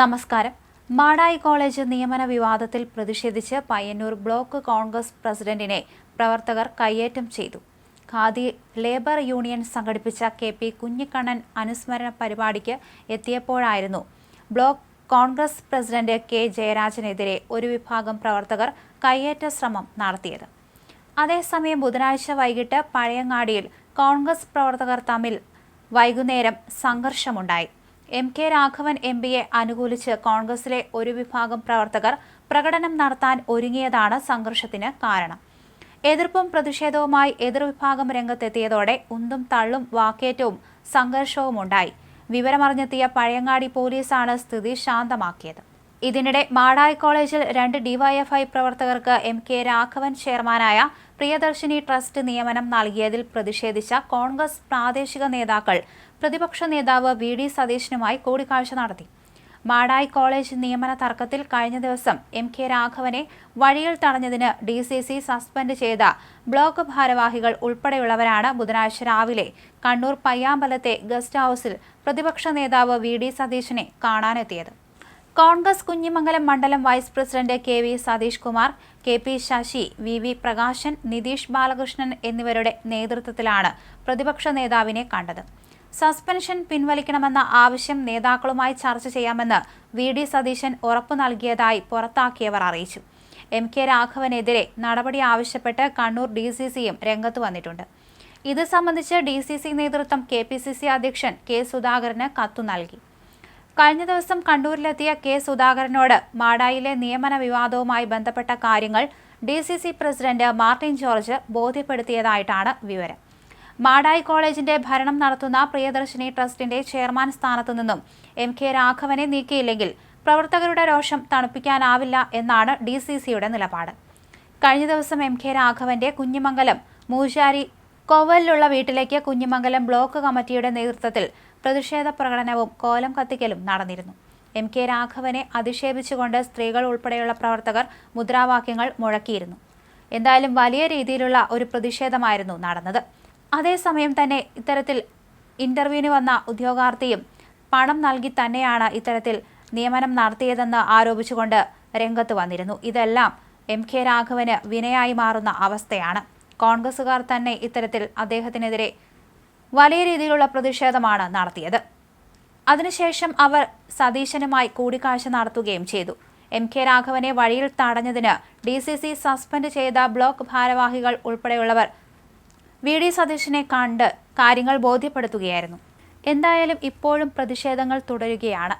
നമസ്കാരം. മാടായി കോളേജ് നിയമന വിവാദത്തിൽ പ്രതിഷേധിച്ച് പയ്യന്നൂർ ബ്ലോക്ക് കോൺഗ്രസ് പ്രസിഡന്റിനെ പ്രവർത്തകർ കയ്യേറ്റം ചെയ്തു. ഖാദി ലേബർ യൂണിയൻ സംഘടിപ്പിച്ച കെ പി കുഞ്ഞിക്കണ്ണൻ അനുസ്മരണ പരിപാടിക്ക് എത്തിയപ്പോഴായിരുന്നു ബ്ലോക്ക് കോൺഗ്രസ് പ്രസിഡന്റ് കെ ജയരാജനെതിരെ ഒരു വിഭാഗം പ്രവർത്തകർ കയ്യേറ്റ ശ്രമം നടത്തിയത്. അതേസമയം ബുധനാഴ്ച വൈകിട്ട് പഴയങ്ങാടിയിൽ കോൺഗ്രസ് പ്രവർത്തകർ തമ്മിൽ വൈകുന്നേരം സംഘർഷമുണ്ടായി. എം കെ രാഘവൻ എം പിയെ അനുകൂലിച്ച് കോൺഗ്രസിലെ ഒരു വിഭാഗം പ്രവർത്തകർ പ്രകടനം നടത്താൻ ഒരുങ്ങിയതാണ് സംഘർഷത്തിന് കാരണം. എതിർപ്പും പ്രതിഷേധവുമായി എതിർവിഭാഗം രംഗത്തെത്തിയതോടെ ഉന്തും തള്ളും വാക്കേറ്റവും സംഘർഷവും ഉണ്ടായി. വിവരമറിഞ്ഞെത്തിയ പഴയങ്ങാടി പോലീസാണ് സ്ഥിതി ശാന്തമാക്കിയത്. ഇതിനിടെ മാടായി കോളേജിൽ രണ്ട് ഡിവൈഎഫ്ഐ പ്രവർത്തകർക്ക് എം കെ രാഘവൻ ചെയർമാനായ പ്രിയദർശിനി ട്രസ്റ്റ് നിയമനം നൽകിയതിൽ പ്രതിഷേധിച്ച കോൺഗ്രസ് പ്രാദേശിക നേതാക്കൾ പ്രതിപക്ഷ നേതാവ് വി ഡി സതീശനുമായി കൂടിക്കാഴ്ച നടത്തി. മാടായി കോളേജ് നിയമന തർക്കത്തിൽ കഴിഞ്ഞ ദിവസം എം കെ രാഘവനെ വഴിയിൽ തടഞ്ഞതിന് ഡി സി സി സസ്പെൻഡ് ചെയ്ത ബ്ലോക്ക് ഭാരവാഹികൾ ഉൾപ്പെടെയുള്ളവരാണ് ബുധനാഴ്ച രാവിലെ കണ്ണൂർ പയ്യാമ്പലത്തെ ഗസ്റ്റ് ഹൌസിൽ പ്രതിപക്ഷ നേതാവ് വി ഡി സതീശനെ കാണാനെത്തിയത്. കോൺഗ്രസ് കുഞ്ഞിമംഗലം മണ്ഡലം vice president K V Satheesh Kumar K P Sasi V V Prakashan Nitheesh Balakrishnan എന്നിവരുടെ നേതൃത്വത്തിലാണ് പ്രതിപക്ഷ നേതാവിനെ കണ്ടത്. സസ്പെൻഷൻ പിൻവലിക്കണമെന്ന ആവശ്യം നേതാക്കളുമായി ചർച്ച ചെയ്യാമെന്ന് വി ഡി സതീശൻ ഉറപ്പു നൽകിയതായി പുറത്താക്കിയവർ അറിയിച്ചു. എം കെ രാഘവനെതിരെ നടപടി ആവശ്യപ്പെട്ട് കണ്ണൂർ ഡി സി സിയും രംഗത്ത് വന്നിട്ടുണ്ട്. ഇത് സംബന്ധിച്ച് ഡി സി സി നേതൃത്വം കെ പി സി സി അധ്യക്ഷൻ കെ സുധാകരന് കത്തു നൽകി. കഴിഞ്ഞ ദിവസം കണ്ണൂരിലെത്തിയ കെ സുധാകരനോട് മാടായിലെ നിയമന വിവാദവുമായി ബന്ധപ്പെട്ട കാര്യങ്ങൾ D C C president Martin George ബോധ്യപ്പെടുത്തിയതായിട്ടാണ് വിവരം. മാടായി കോളേജിന്റെ ഭരണം നടത്തുന്ന പ്രിയദർശിനി ട്രസ്റ്റിന്റെ ചെയർമാൻ സ്ഥാനത്തു നിന്നും എം കെ രാഘവനെ നീക്കിയില്ലെങ്കിൽ പ്രവർത്തകരുടെ രോഷം തണുപ്പിക്കാനാവില്ല എന്നാണ് ഡി സി സിയുടെ നിലപാട്. കഴിഞ്ഞ ദിവസം എം കെ രാഘവന്റെ കുഞ്ഞിമംഗലം മൂശാരി കോവലിലുള്ള വീട്ടിലേക്ക് കുഞ്ഞിമംഗലം ബ്ലോക്ക് കമ്മിറ്റിയുടെ നേതൃത്വത്തിൽ പ്രതിഷേധ പ്രകടനവും കോലം കത്തിക്കലും നടന്നിരുന്നു. എം കെ രാഘവനെ അധിക്ഷേപിച്ചുകൊണ്ട് സ്ത്രീകൾ ഉൾപ്പെടെയുള്ള പ്രവർത്തകർ മുദ്രാവാക്യങ്ങൾ മുഴക്കിയിരുന്നു. എന്തായാലും വലിയ രീതിയിലുള്ള ഒരു പ്രതിഷേധമായിരുന്നു നടന്നത്. അതേസമയം തന്നെ ഇത്തരത്തിൽ ഇന്റർവ്യൂവിന് വന്ന ഉദ്യോഗാർത്ഥിയും പണം നൽകി തന്നെയാണ് ഇത്തരത്തിൽ നിയമനം നടത്തിയതെന്ന് ആരോപിച്ചുകൊണ്ട് രംഗത്ത് വന്നിരുന്നു. ഇതെല്ലാം എം കെ രാഘവന് വിനയായി മാറുന്ന അവസ്ഥയാണ്. കോൺഗ്രസുകാർ തന്നെ ഇത്തരത്തിൽ അദ്ദേഹത്തിനെതിരെ വലിയ രീതിയിലുള്ള പ്രതിഷേധമാണ് നടത്തിയത്. അതിനുശേഷം അവർ സതീശനുമായി കൂടിക്കാഴ്ച നടത്തുകയും ചെയ്തു. എം കെ രാഘവനെ വഴിയിൽ തടഞ്ഞതിന് ഡി സി സി സസ്പെൻഡ് ചെയ്ത ബ്ലോക്ക് ഭാരവാഹികൾ ഉൾപ്പെടെയുള്ളവർ വി ഡി സതീശനെ കണ്ട് കാര്യങ്ങൾ ബോധ്യപ്പെടുത്തുകയായിരുന്നു. എന്തായാലും ഇപ്പോഴും പ്രതിഷേധങ്ങൾ തുടരുകയാണ്.